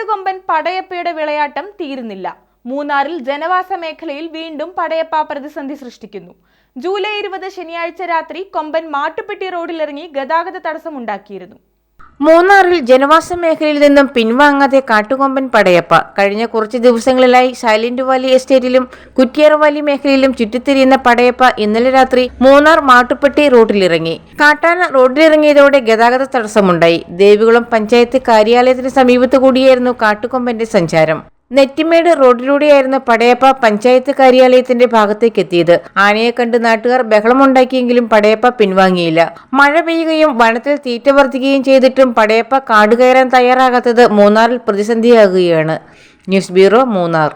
കാട്ടുകൊമ്പൻ പടയപ്പയുടെ വിളയാട്ടം തീരുന്നില്ല. മൂന്നാറിൽ ജനവാസ മേഖലയിൽ വീണ്ടും പടയപ്പ പ്രതിസന്ധി സൃഷ്ടിക്കുന്നു. ജൂലൈ ഇരുപത് ശനിയാഴ്ച രാത്രി കൊമ്പൻ മാട്ടുപ്പെട്ടി റോഡിലിറങ്ങി ഗതാഗത തടസ്സമുണ്ടാക്കിയിരുന്നു. മൂന്നാറിൽ ജനവാസ മേഖലയിൽ നിന്നും പിൻവാങ്ങാതെ കാട്ടുകൊമ്പൻ പടയപ്പ. കഴിഞ്ഞ കുറച്ച് ദിവസങ്ങളിലായി സൈലന്റ് വാലി എസ്റ്റേറ്റിലും കുറ്റിയാർ വാലി മേഖലയിലും ചുറ്റിത്തിരിയുന്ന പടയപ്പ ഇന്നലെ രാത്രി മൂന്നാർ മാട്ടുപ്പെട്ടി റോഡിലിറങ്ങി. കാട്ടാന റോഡിലിറങ്ങിയതോടെ ഗതാഗത തടസ്സമുണ്ടായി. ദേവികുളം പഞ്ചായത്ത് കാര്യാലയത്തിന് സമീപത്ത് കൂടിയായിരുന്നു കാട്ടുകൊമ്പന്റെ സഞ്ചാരം. നെറ്റിമേട് റോഡിലൂടെയായിരുന്ന പടയപ്പ പഞ്ചായത്ത് കാര്യാലയത്തിന്റെ ഭാഗത്തേക്ക് എത്തിയത് ആനയെ കണ്ട് നാട്ടുകാർ ബഹളമുണ്ടാക്കിയെങ്കിലും പടയപ്പ പിൻവാങ്ങിയില്ല. മഴ പെയ്യുകയും വനത്തിൽ തീറ്റ വർദ്ധിക്കുകയും ചെയ്തിട്ടും പടയപ്പ കാട് കയറാൻ തയ്യാറാകാത്തത് മൂന്നാറിൽ പ്രതിസന്ധിയാകുകയാണ്. News bureau Munnar.